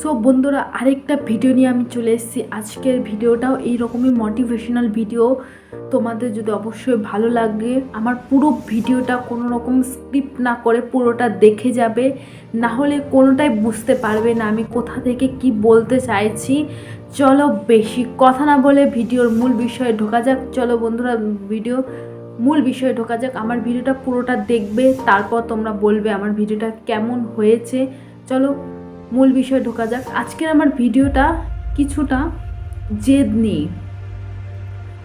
So বন্ধুরা, আরেকটা video নিয়ে আমি চলে এসেছি। আজকের ভিডিওটাও এই রকমই মোটিভেশনাল ভিডিও তোমাদের যদি অবশ্যই ভালো লাগে, আমার পুরো ভিডিওটা কোনো রকম স্ক্রিপ্ট না করে পুরোটা দেখে যাবে। না হলে কোনোটাই বুঝতে পারবে না আমি কোথা থেকে কি বলতে চাইছি। চলো বেশি কথা না বলে ভিডিওর মূল বিষয়ে ঢোকা যাক। চলো বন্ধুরা ভিডিও মূল বিষয়ে ঢোকা যাক। আমার ভিডিওটা পুরোটা দেখবে, তারপর তোমরা বলবে আমার ভিডিওটা কেমন হয়েছে। চলো মূল বিষয়ে ঢোকা যাক। আজকের আমার ভিডিওটা কিছুটা জেদ নিয়ে।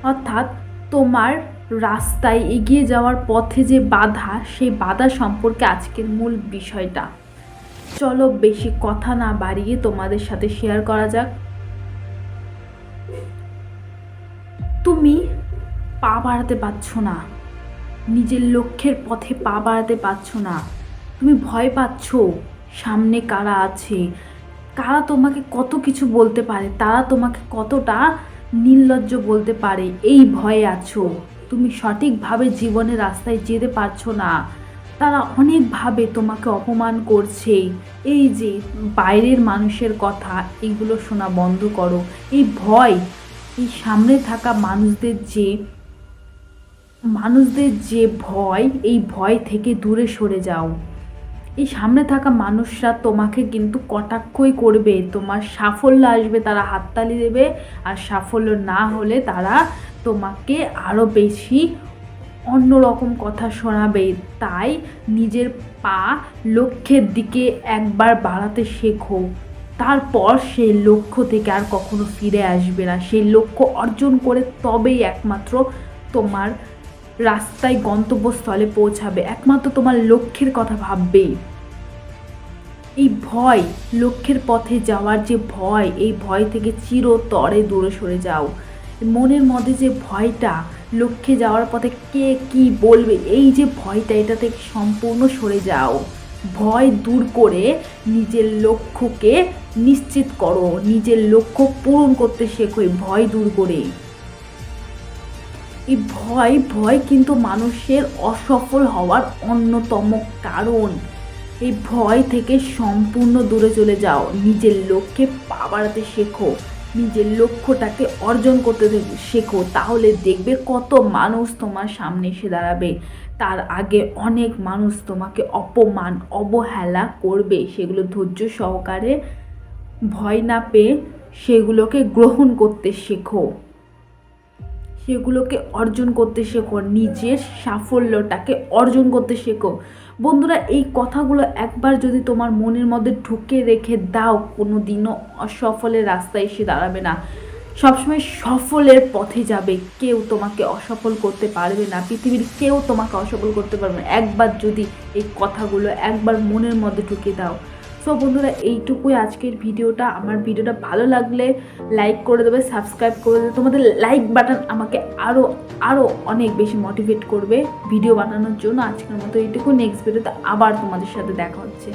অর্থাৎ তোমার রাস্তায় এগিয়ে যাওয়ার পথে যে বাধা, সেই বাধা সম্পর্কে আজকের মূল বিষয়টা। চলো বেশি কথা না বাড়িয়ে তোমাদের সাথে শেয়ার করা যাক। তুমি পা বাড়াতে পারছ না। নিজের লক্ষ্যের পথে পা বাড়াতে পারছ না। তুমি ভয় পাচ্ছ। সামনে কারা আছে? কারা তোমাকে কত কিছু বলতে পারে? তারা তোমাকে কতটা নির্লজ্জ বলতে পারে? এই ভয়ে আছো? তুমি সঠিকভাবে জীবনের রাস্তায় যেতে পারছ না। তারা অনেকভাবে তোমাকে অপমান করছে। এই যে বাইরের মানুষের কথা এইগুলো শোনা বন্ধ করো। এই ভয়, এই সামনে থাকা মানুষদের যে মানুষদের যে ভয়, এই ভয় থেকে দূরে সরে যাও। এই সামনে থাকা মানুষরা তোমাকে কিন্তু কটাক্ষই করবে, তোমার সাফল্য আসবে, তারা হাততালি দেবে আর সাফল্য না হলে তারা তোমাকে আরও বেশি অন্যরকম কথা শোনাবে। তাই নিজের পা লক্ষ্যের দিকে একবার বাড়াতে শেখো। তারপর সেই লক্ষ্য থেকে আর কখনো ফিরে আসবে না। সেই লক্ষ্য অর্জন করে তবেই একমাত্র তোমার রাস্তায় গন্তব্যস্থলে পৌঁছাবে। একমাত্র তোমার লক্ষ্যের কথা ভাববে এই ভয়, লক্ষ্যের পথে যাওয়ার যে ভয়, এই ভয় থেকে চিরতরে দূরে সরে যাও। মনের মধ্যে যে ভয়টা, লক্ষ্যে যাওয়ার পথে কে কি বলবে, এই যে ভয়টা, এটা থেকে সম্পূর্ণ সরে যাও। ভয় দূর করে নিজের লক্ষ্যকে নিশ্চিত করো, নিজের লক্ষ্য পূরণ করতে শেখো ভয় দূর করে এই ভয় ভয় কিন্তু মানুষের অসফল হওয়ার অন্যতম কারণ। এই ভয় থেকে সম্পূর্ণ দূরে চলে যাও। নিজের লক্ষ্যে পা বাড়াতে শেখো। নিজের লক্ষ্যটাকে অর্জন করতে শেখো। তাহলে দেখবে কত মানুষ তোমার সামনে এসে দাঁড়াবে। তার আগে অনেক মানুষ তোমাকে অপমান, অবহেলা করবে। সেগুলো ধৈর্য সহকারে ভয় না পেয়ে সেগুলোকে গ্রহণ করতে শেখো। সেগুলোকে অর্জন করতে শেখো, নিজের সাফল্যটাকে অর্জন করতে শেখো। বন্ধুরা, এই কথাগুলো একবার যদি তোমার মনের মধ্যে ঢুকে রেখে দাও কোনো দিনও অসফলের রাস্তায় এসে দাঁড়াবে না। সবসময় সফলের পথে যাবে। কেউ তোমাকে অসফল করতে পারবে না। পৃথিবীর কেউ তোমাকে অসফল করতে পারবে না। একবার যদি এই কথাগুলো একবার মনের মধ্যে ঢুকে দাও সো বন্ধুরা, এইটুকুই আজকের ভিডিওটা। আমার ভিডিওটা ভালো লাগলে লাইক করে দেবে সাবস্ক্রাইব করে দেবে। তোমাদের লাইক বাটন আমাকে আরও আরও অনেক বেশি মোটিভেট করবে ভিডিও বানানোর জন্য। আজকের মতো এইটুকু। নেক্সট ভিডিওতে আবার তোমাদের সাথে দেখা হচ্ছে।